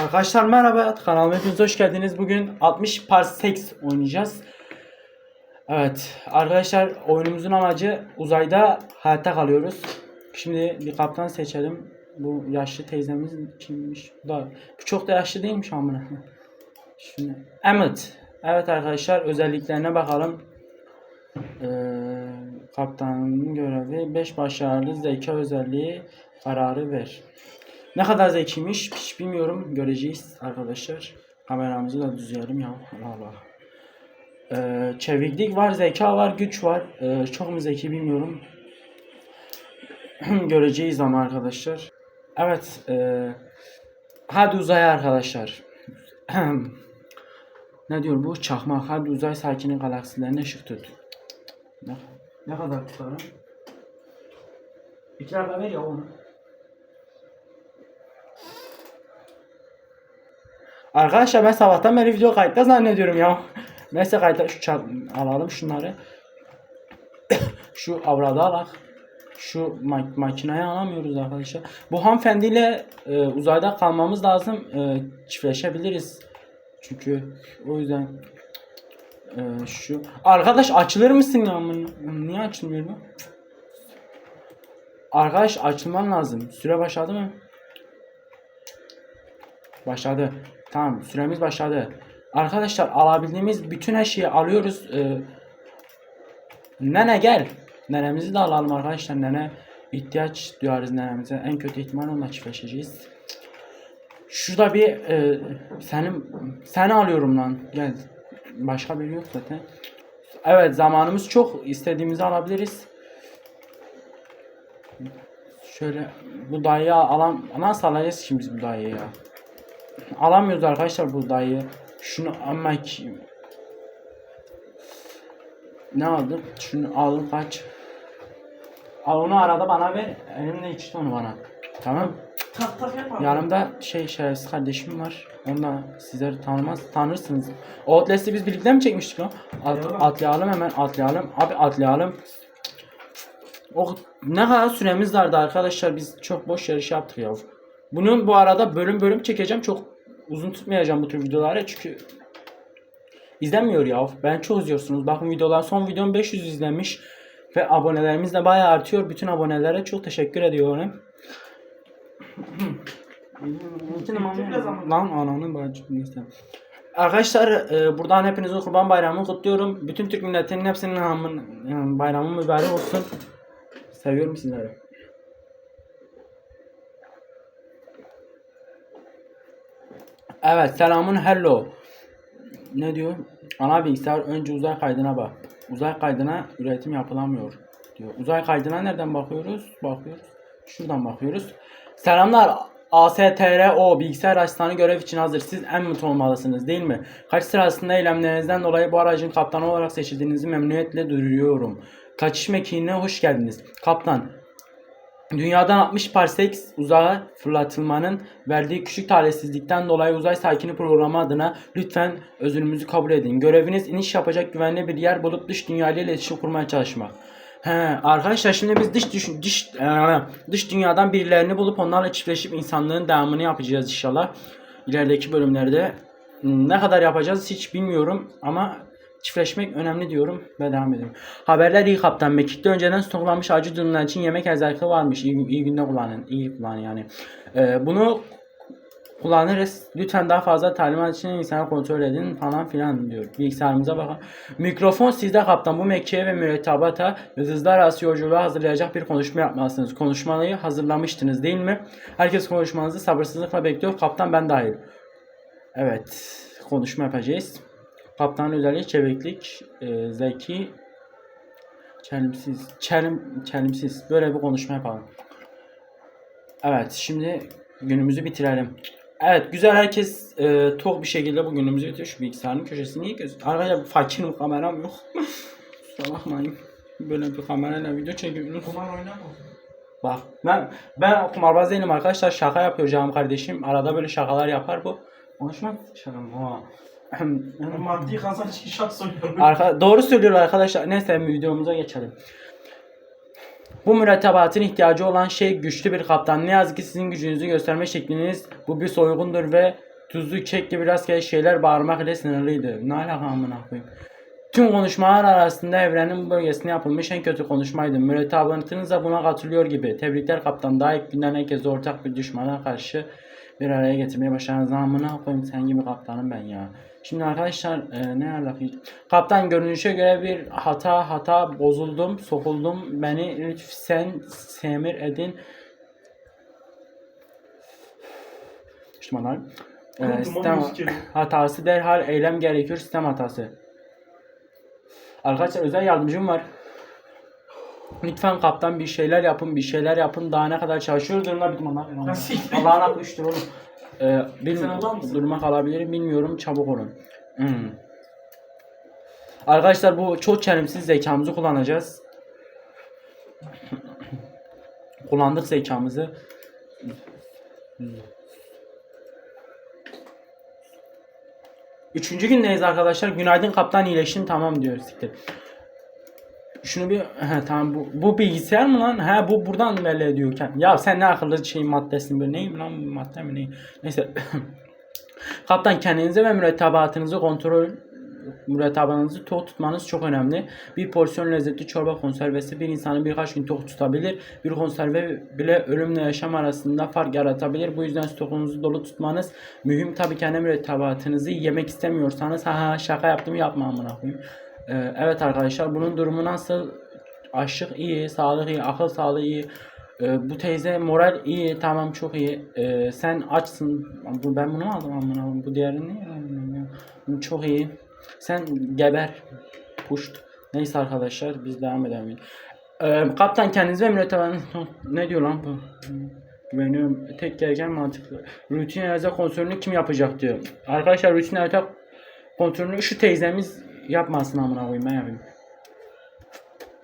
Arkadaşlar merhaba kanalıma hepiniz hoş geldiniz. Bugün 60 Parsecs oynayacağız. Evet arkadaşlar oyunumuzun amacı uzayda hayatta kalıyoruz. Şimdi bir kaptan seçelim. Bu yaşlı teyzemiz kimmiş? Bu da bu çok da yaşlı değilmiş amına. Şimdi Emmet. Evet arkadaşlar özelliklerine bakalım. Ee, kaptanın görevi 5 başarılı zeka özelliği kararı ver. Ne kadar zekiymiş hiç bilmiyorum. Göreceğiz arkadaşlar. Kameramızı da düzleyelim ya. Allah Allah. Ee, çeviklik var, zeka var, güç var. Ee, çok mu zeki bilmiyorum. Göreceğiz ama arkadaşlar. Evet. E, hadi uzaya arkadaşlar. ne diyor bu? Çakmak. Hadi uzay sakini galaksilerine ışık tut. Ne, ne kadar tutarım? İki dakika ver ya onu. Arkadaşlar ben sabahtan beri video kayıtta zannediyorum ya. Neyse kayıtta şu çal- alalım şunları. şu avradı alak. Şu mak- makineyi alamıyoruz arkadaşlar. Bu hanımefendiyle e, uzayda kalmamız lazım. E, çiftleşebiliriz. Çünkü o yüzden e, şu arkadaş açılır mısın ya? Niye açılmıyor bu? Arkadaş açılman lazım. Süre başladı mı? Başladı. Tamam süremiz başladı. Arkadaşlar alabildiğimiz bütün her şeyi alıyoruz. Ee, nene gel. Nenemizi de alalım arkadaşlar. Nene ihtiyaç duyarız nenemize. En kötü ihtimal onunla çiftleşeceğiz. Şurada bir e, senin seni alıyorum lan. Gel. Başka biri yok zaten. Evet zamanımız çok. istediğimizi alabiliriz. Şöyle bu dayıyı alan nasıl alacağız şimdi biz bu dayıyı ya? Alamıyoruz arkadaşlar bu dayıyı. Şunu ama ki ne aldım? Şunu aldım kaç? Al onu arada bana ver. Elimle içti onu bana. Tamam. Tak tak yapalım. Yanımda şey şerefsiz kardeşim var. Onunla sizleri tanımaz tanırsınız. Outlast'i biz birlikte mi çekmiştik lan? At, atlayalım hemen atlayalım. Abi atlayalım. O ne kadar süremiz vardı arkadaşlar. Biz çok boş yarış yaptık ya. Bunun bu arada bölüm bölüm çekeceğim. Çok uzun tutmayacağım bu tür videoları çünkü izlenmiyor ya. Ben çok izliyorsunuz. Bakın videolar son videom 500 izlenmiş ve abonelerimiz de bayağı artıyor. Bütün abonelere çok teşekkür ediyorum. Lan ananın bacı neyse. Arkadaşlar e, buradan hepinizin kurban bayramını kutluyorum. Bütün Türk milletinin hepsinin hamın, yani bayramı mübarek olsun. Seviyorum sizleri. Evet selamun hello. Ne diyor? Ana bilgisayar önce uzay kaydına bak. Uzay kaydına üretim yapılamıyor diyor. Uzay kaydına nereden bakıyoruz? Bakıyoruz. Şuradan bakıyoruz. Selamlar. ASTRO bilgisayar asistanı görev için hazır. Siz en mutlu olmalısınız değil mi? Kaç sırasında eylemlerinizden dolayı bu aracın kaptanı olarak seçildiğinizi memnuniyetle duyuruyorum. Kaçış mekiğine hoş geldiniz. Kaptan, Dünyadan 60 parsek uzağa fırlatılmanın verdiği küçük talihsizlikten dolayı uzay sakini programı adına lütfen özrümüzü kabul edin. Göreviniz iniş yapacak güvenli bir yer bulup dış dünya ile iletişim kurmaya çalışmak. He, arkadaşlar şimdi biz dış düş, dış eee, dış dünyadan birilerini bulup onlarla çiftleşip insanlığın devamını yapacağız inşallah. İlerideki bölümlerde ne kadar yapacağız hiç bilmiyorum ama çiftleşmek önemli diyorum ve devam ediyorum. Haberler iyi kaptan. Mekik'te önceden stoklanmış acı durumlar için yemek erzakı varmış. İyi, iyi günde kullanın. İyi kullanın yani. Ee, bunu kullanırız. Lütfen daha fazla talimat için insanı kontrol edin falan filan diyor. Bilgisayarımıza bakın. Mikrofon sizde kaptan. Bu Mekke'ye ve mürettebata hızlar arası yolculuğa hazırlayacak bir konuşma yapmalısınız. Konuşmayı hazırlamıştınız değil mi? Herkes konuşmanızı sabırsızlıkla bekliyor. Kaptan ben dahil. Evet. Konuşma yapacağız. Kaptan özelliği çeviklik, e, zeki, çelimsiz, çelim, çelimsiz. Böyle bir konuşma yapalım. Evet, şimdi günümüzü bitirelim. Evet, güzel herkes e, tok bir şekilde bu günümüzü bitiriyor. Şu bilgisayarın köşesini niye göz... Arkadaşlar fakirim kameram yok. Kusura bakmayın. Böyle bir kamerayla video çekiyoruz. Kumar oynama. Bak ben ben kumarbaz değilim arkadaşlar şaka yapıyor canım kardeşim. Arada böyle şakalar yapar bu. Konuşmak şaka mı? Ha. Maddi kazanç şart soruyorum. Arka, doğru söylüyorlar arkadaşlar. Neyse videomuza geçelim. Bu mürettebatın ihtiyacı olan şey güçlü bir kaptan. Ne yazık ki sizin gücünüzü gösterme şekliniz bu bir soygundur ve tuzlu kek gibi rastgele şeyler bağırmak ile sınırlıydı. Ne alaka amına koyayım. Tüm konuşmalar arasında evrenin bu bölgesinde yapılmış en kötü konuşmaydı. Mürettebatınız da buna katılıyor gibi. Tebrikler kaptan. Daha ilk günden herkese ortak bir düşmana karşı bir araya getirmeye başardınız. Amına koyayım sen gibi kaptanım ben ya. Şimdi arkadaşlar e, ne alaka? Kaptan görünüşe göre bir hata hata bozuldum, sokuldum. Beni lütfen semir edin. Düşmanlar. E, sistem hatası derhal eylem gerekiyor sistem hatası. Arkadaşlar özel yardımcım var. Lütfen kaptan bir şeyler yapın, bir şeyler yapın. Daha ne kadar çalışıyor durumda bitmem lan. Allah'ın aklı oğlum. Ee, bilmiyorum. Duruma kalabilirim. Bilmiyorum. Çabuk olun. Hmm. Arkadaşlar bu çok çelimsiz zekamızı kullanacağız. Kullandık zekamızı. Üçüncü gündeyiz arkadaşlar. Günaydın kaptan iyileştin tamam diyor siktir. Şunu bir he, tamam bu, bu bilgisayar mı lan? He bu buradan belli ediyor. kend- Ya sen ne akıllı şey maddesin böyle neyim lan bu madde mi neyim? Neyse. Kaptan kendinize ve mürettebatınızı kontrol mürettebatınızı tok tutmanız çok önemli. Bir porsiyon lezzetli çorba konservesi bir insanı birkaç gün tok tutabilir. Bir konserve bile ölümle yaşam arasında fark yaratabilir. Bu yüzden stokunuzu dolu tutmanız mühim. Tabii kendi mürettebatınızı yemek istemiyorsanız ha şaka yaptım yapma amına koyayım. Ee, evet arkadaşlar bunun durumu nasıl? Aşık iyi, sağlık iyi, akıl sağlığı iyi. Ee, bu teyze moral iyi, tamam çok iyi. Ee, sen açsın. Bu ben bunu aldım amına? Bu diğerini niye çok iyi. Sen geber. Puşt. Neyse arkadaşlar biz devam edelim. Kaptan kendinize mürettebatınız ne diyor lan bu? Güveniyorum. Tek gereken mantıklı. Rutin arıza kontrolünü kim yapacak diyor. Arkadaşlar rutin arıza kontrolünü şu teyzemiz yapmasın amına koyayım ben yapayım.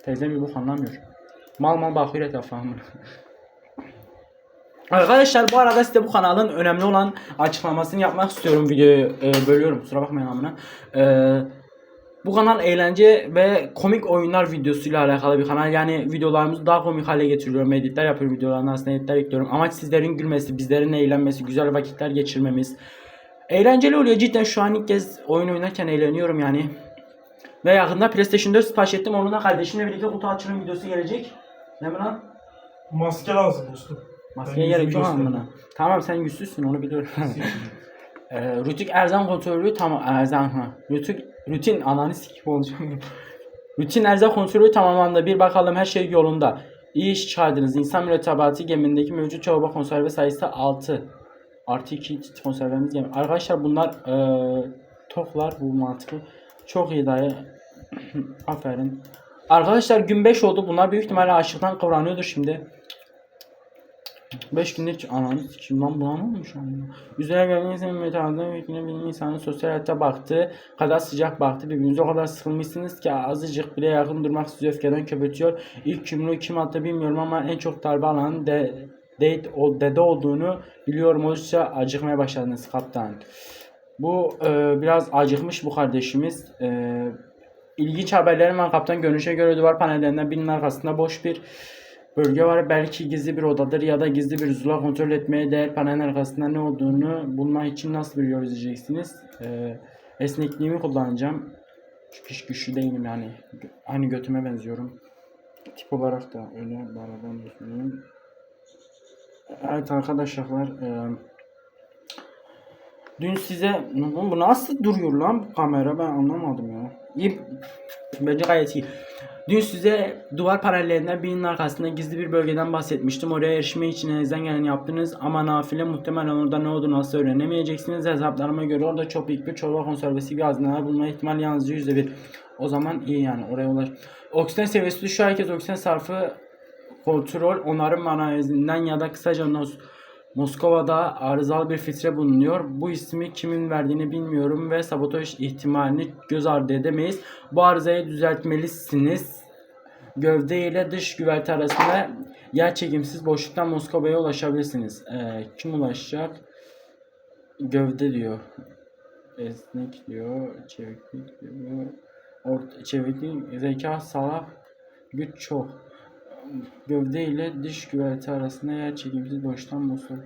Teyzem bir bok anlamıyor. Mal mal bakıyor etrafa. Arkadaşlar bu arada size bu kanalın önemli olan açıklamasını yapmak istiyorum videoyu e, bölüyorum kusura bakmayın amına. E, bu kanal eğlence ve komik oyunlar videosuyla alakalı bir kanal. Yani videolarımızı daha komik hale getiriyorum. Editler yapıyorum videoların aslında editler ekliyorum. Amaç sizlerin gülmesi, bizlerin eğlenmesi, güzel vakitler geçirmemiz. Eğlenceli oluyor cidden şu an ilk kez oyun oynarken eğleniyorum yani. Ve yakında PlayStation 4 sipariş ettim. Onun da kardeşimle birlikte kutu açılım videosu gelecek. Ne mi lan? Maske lazım dostum. Maskeye gerek yok amına. Tamam sen yüzsüzsün onu biliyorum. Ee, rutin erzan kontrolü tamam erzan ha. Rutin rutin ananı sikip olacağım. rutin erzan kontrolü tamamlandı. Bir bakalım her şey yolunda. İyi iş çıkardınız. İnsan mürettebatı gemindeki mevcut çorba konserve sayısı 6. Artı 2 konservemiz gemi. Arkadaşlar bunlar eee toklar bu mantıklı. Çok iyi dayı. Aferin. Arkadaşlar gün 5 oldu. Bunlar büyük ihtimalle açlıktan kıvranıyordur şimdi. 5 günde hiç ananı sikeyim lan buna ne olmuş lan? Üzerine gelen insanın metalde hükmüne bir insanın sosyal hayata baktığı kadar sıcak baktı. Birbirinize o kadar sıkılmışsınız ki azıcık bile yakın durmak sizi öfkeden köpürtüyor. İlk yumruğu kim attı bilmiyorum ama en çok darbe alan de, date, o, dede olduğunu biliyorum. Oldukça acıkmaya başladınız kaptan. Bu e, biraz acıkmış bu kardeşimiz. E, ilginç haberlerim var kaptan. Görünüşe göre duvar panellerinden birinin arkasında boş bir bölge var. Belki gizli bir odadır ya da gizli bir zula kontrol etmeye değer panelin arkasında ne olduğunu bulmak için nasıl bir yol izleyeceksiniz? E, esnekliğimi kullanacağım. Çünkü hiç güçlü değilim yani. Hani götüme benziyorum. Tip olarak da öyle bu düşünüyorum. Evet arkadaşlar e, Dün size bu nasıl duruyor lan bu kamera ben anlamadım ya. İyi. Bence gayet iyi. Dün size duvar paralellerinden birinin arkasında gizli bir bölgeden bahsetmiştim. Oraya erişme için elinizden geleni yaptınız ama nafile muhtemelen orada ne olduğunu nasıl öğrenemeyeceksiniz. Hesaplarıma göre orada çok büyük bir çorba konservesi bir hazineler bulma ihtimali yalnızca yüzde bir. O zaman iyi yani oraya ulaş. Oksijen seviyesi düşüyor. Herkes oksijen sarfı kontrol onarım manazinden ya da kısaca nos Moskova'da arızalı bir filtre bulunuyor. Bu ismi kimin verdiğini bilmiyorum ve sabotaj ihtimalini göz ardı edemeyiz. Bu arızayı düzeltmelisiniz. Gövde ile dış güverte arasında yer çekimsiz boşluktan Moskova'ya ulaşabilirsiniz. Ee, kim ulaşacak? Gövde diyor. Esnek diyor. Çeviklik diyor. Orta, çeviklik, zeka, salak, güç çok. Gövde ile dış güverte arasında yer çekimsiz boşluktan Moskova.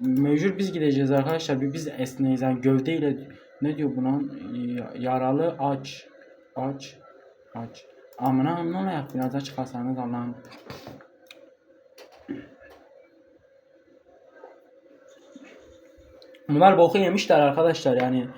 mecbur biz gideceğiz arkadaşlar. Bir biz esneyiz yani gövdeyle ne diyor buna? Ya- Yaralı aç. Aç. Aç. Amına ne olarak biraz aç kalsanız Allah'ım. Bunlar boku yemişler arkadaşlar yani.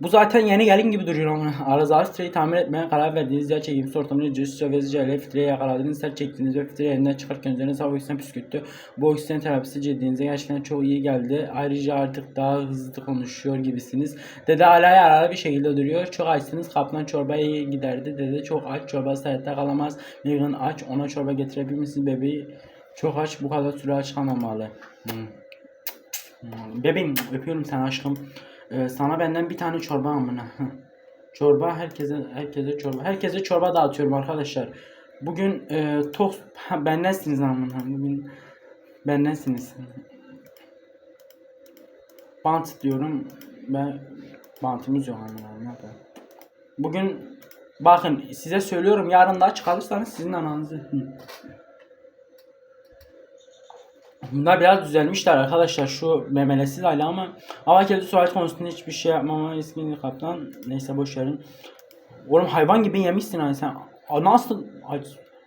Bu zaten yeni gelin gibi duruyor ama arızalı filtreyi tamir etmeye karar verdiğiniz yer çekimsiz ortamında cüssü ve ile filtreyi yakaladığınız ser çektiğiniz ve filtreyi elinden çıkarken üzerine hava oksijen püskürttü. Bu oksijen terapisi cildinize gerçekten çok iyi geldi. Ayrıca artık daha hızlı konuşuyor gibisiniz. Dede hala yararlı bir şekilde duruyor. Çok açsınız kaplan çorba iyi giderdi. Dede çok aç çorba hayatta kalamaz. Megan aç ona çorba getirebilir misiniz bebeği? Çok aç bu kadar süre aç kalmamalı. Hmm. Hmm. Bebeğim öpüyorum seni aşkım. Ee, sana benden bir tane çorba amına. çorba herkese herkese çorba. Herkese çorba dağıtıyorum arkadaşlar. Bugün e, tok ha, bendensiniz amına. Bugün bendensiniz. Bant diyorum ve bantımız yok amına. Bugün bakın size söylüyorum yarın da aç sizin ananızı. Bunlar biraz düzelmişler arkadaşlar şu memelesiz hali ama hava kedi tuvalet konusunda hiçbir şey yapmama eski kaptan. Neyse boş verin. Oğlum hayvan gibi yemişsin hani sen. Nasıl aç?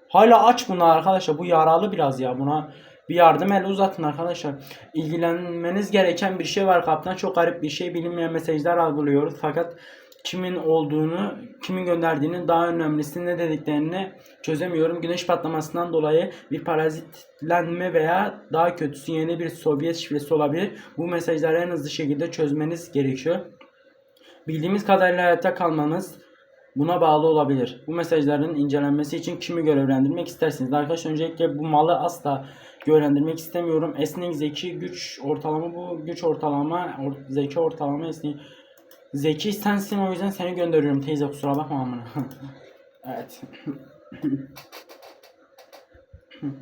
Hala aç bunlar arkadaşlar. Bu yaralı biraz ya. Buna bir yardım eli uzatın arkadaşlar. İlgilenmeniz gereken bir şey var kaptan. Çok garip bir şey. Bilinmeyen mesajlar algılıyoruz. Fakat kimin olduğunu, kimin gönderdiğini daha önemlisi ne dediklerini çözemiyorum. Güneş patlamasından dolayı bir parazitlenme veya daha kötüsü yeni bir Sovyet şifresi olabilir. Bu mesajları en hızlı şekilde çözmeniz gerekiyor. Bildiğimiz kadarıyla hayatta kalmanız buna bağlı olabilir. Bu mesajların incelenmesi için kimi görevlendirmek istersiniz? Arkadaşlar öncelikle bu malı asla görevlendirmek istemiyorum. Esnek zeki güç ortalama bu güç ortalama or- zeki ortalama esnek Zeki sensin o yüzden seni gönderiyorum teyze kusura bakma amına. evet.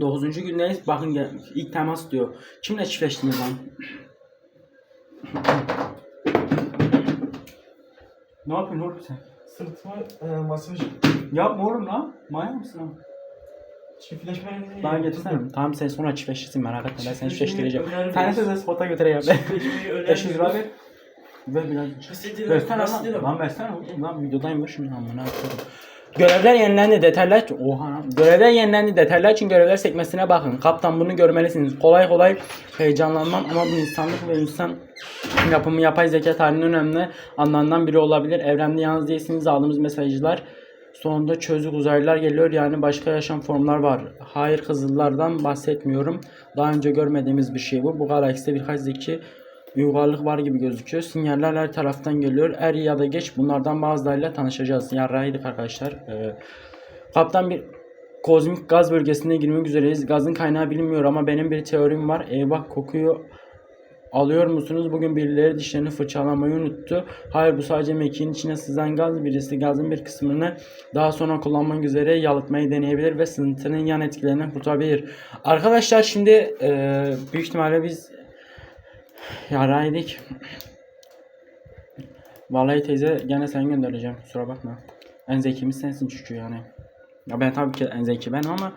Dokuzuncu gündeyiz. Bakın gel, ilk temas diyor. Kimle çiftleştiniz lan? ne yapıyorsun oğlum sen? Sırtıma e, masaj. Yapma oğlum lan. Manyak mısın lan? Çiftleşmeyi Bana getirsene. Tamam sen sonra çiftleşirsin merak etme ben seni çiftleştireceğim. Sen de spota götüreyim ben. Çiftleşmeyi 500 lira ver. Ver biraz. Kesinlikle Versene lan. Lan versene oğlum. Lan şimdi amına koyayım. Görevler yenilendi detaylar oha lan. görevler yenilendi detaylar için görevler sekmesine bakın kaptan bunu görmelisiniz kolay kolay heyecanlanmam ama bu insanlık ve insan yapımı yapay zeka tarihinin önemli anlarından biri olabilir evrende yalnız değilsiniz aldığımız mesajlar sonunda çözük uzaylılar geliyor yani başka yaşam formlar var hayır kızıllardan bahsetmiyorum daha önce görmediğimiz bir şey bu bu galakside birkaç zeki uygarlık var gibi gözüküyor. Sinyaller her taraftan geliyor. Er ya da geç bunlardan bazılarıyla tanışacağız. Yarrağıydık arkadaşlar. Ee, kaptan bir kozmik gaz bölgesine girmek üzereyiz. Gazın kaynağı bilinmiyor ama benim bir teorim var. Eyvah kokuyu alıyor musunuz? Bugün birileri dişlerini fırçalamayı unuttu. Hayır bu sadece mekiğin içine sızan gaz. Birisi gazın bir kısmını daha sonra kullanmak üzere yalıtmayı deneyebilir ve sızıntının yan etkilerinden kurtarabilir. Arkadaşlar şimdi e, büyük ihtimalle biz Yaraydık. Vallahi teyze gene sen göndereceğim. Kusura bakma. En zekimiz sensin çünkü yani. Ya ben tabii ki en zeki benim ama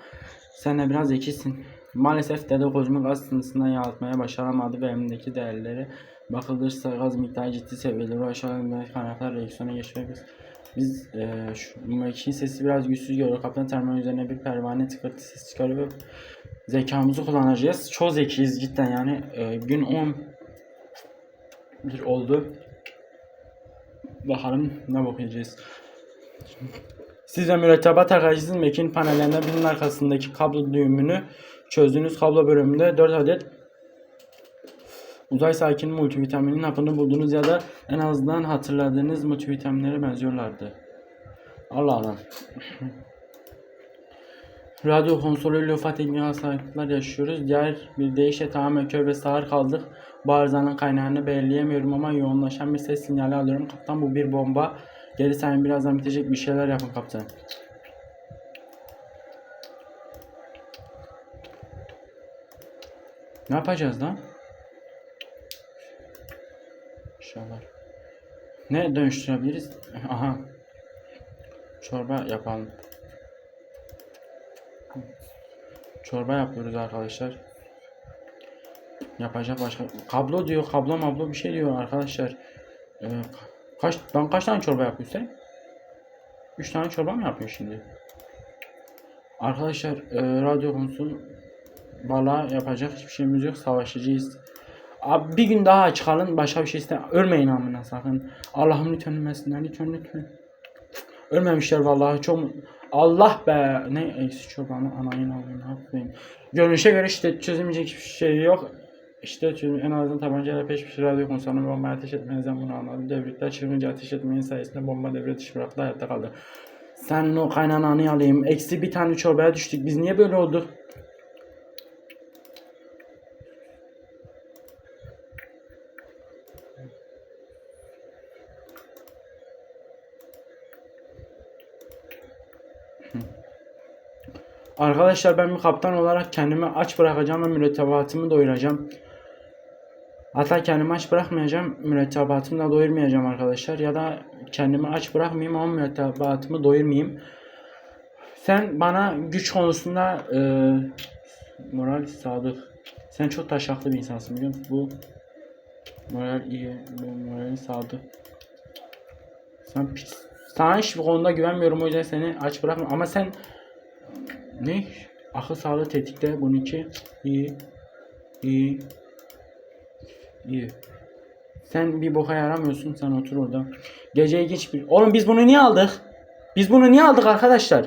sen de biraz zekisin. Maalesef dede kozmik gaz sınıfından yalıtmaya başaramadı ve elindeki değerleri bakılırsa gaz miktarı ciddi seviyelere aşağıdan kaynaklar reaksiyona geçmek biz e, şu mekiğin sesi biraz güçsüz geliyor. Kaptan termal üzerine bir pervane tıkırtı ses çıkarıyor. Zekamızı kullanacağız. Çok zekiyiz cidden yani. E, gün 10 bir oldu. Bakalım ne bakacağız. Siz mürettebat arkadaşınızın mekin panellerinde birinin arkasındaki kablo düğümünü çözdüğünüz kablo bölümünde 4 adet uzay sakin multivitaminin hapını buldunuz ya da en azından hatırladığınız multivitaminlere benziyorlardı. Allah Allah. Radyo konsoluyla ufak teknik hastalıklar yaşıyoruz. Diğer bir deyişle tamamen kör ve sağır kaldık. Bu arızanın kaynağını belirleyemiyorum ama yoğunlaşan bir ses sinyali alıyorum. Kaptan bu bir bomba. Geri sayın birazdan bitecek bir şeyler yapın kaptan. Ne yapacağız lan? İnşallah. Ne dönüştürebiliriz? Aha. Çorba yapalım. Çorba yapıyoruz arkadaşlar. Yapacak başka kablo diyor, kablo mablo bir şey diyor arkadaşlar. Ee, kaç ben kaç tane çorba yapıyor sen? 3 tane çorba mı yapıyor şimdi? Arkadaşlar e, radyo konusu valla yapacak hiçbir şeyimiz yok. Savaşacağız. Abi bir gün daha çıkalım başka bir şey iste. Ölmeyin amına sakın. Allah'ım lütfen ölmesinler lütfen lütfen. Ölmemişler vallahi çok Allah be ne eksik çobanı anayın haklıyım. Görünüşe göre işte çözülmeyecek hiçbir şey yok. İşte çözüm, en azından tabancayla peş peşe radyo konsolunu bombaya ateş etmenizden bunu anladım. Devletler çılgınca ateş etmenin sayesinde bomba devre dışı bıraktı hayatta kaldı. Senin o kaynananı alayım. Eksi bir tane çorbaya düştük. Biz niye böyle olduk? Arkadaşlar ben bir kaptan olarak kendimi aç bırakacağım ve mürettebatımı doyuracağım. Hatta kendimi aç bırakmayacağım, mürettebatımı da doyurmayacağım arkadaşlar. Ya da kendimi aç bırakmayayım ama mürettebatımı doyurmayayım. Sen bana güç konusunda e, moral sadık. Sen çok taşaklı bir insansın biliyor musun? Bu moral iyi, bu moral sadık. Sen pis. Sana hiçbir konuda güvenmiyorum o yüzden seni aç bırakma. Ama sen ne? Akıl sağlığı tetikte bununki iyi. iyi. İyi. Sen bir boka yaramıyorsun. Sen otur orada. Gece geç bir... Oğlum biz bunu niye aldık? Biz bunu niye aldık arkadaşlar?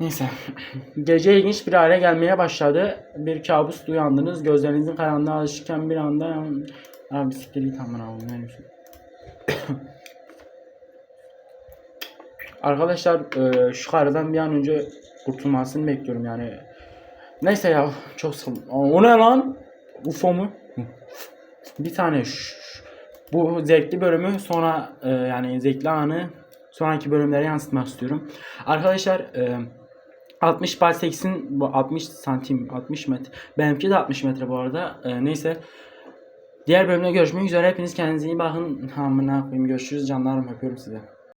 Neyse. Gece ilginç bir hale gelmeye başladı. Bir kabus uyandınız. Gözlerinizin karanlığa alışırken bir anda... Abi siktir git amına diyorsun? Arkadaşlar e, şu karıdan bir an önce kurtulmasını bekliyorum yani. Neyse ya çok sıkıldım. O ne lan? UFO mu? Bir tane bu zevkli bölümü sonra e, yani zevkli anı sonraki bölümlere yansıtmak istiyorum. Arkadaşlar e, 60 by 80 bu 60 santim 60 metre. Benimki de 60 metre bu arada. E, neyse. Diğer bölümde görüşmek üzere. Hepiniz kendinize iyi bakın. Amına koyayım. Görüşürüz canlarım. Öpüyorum size.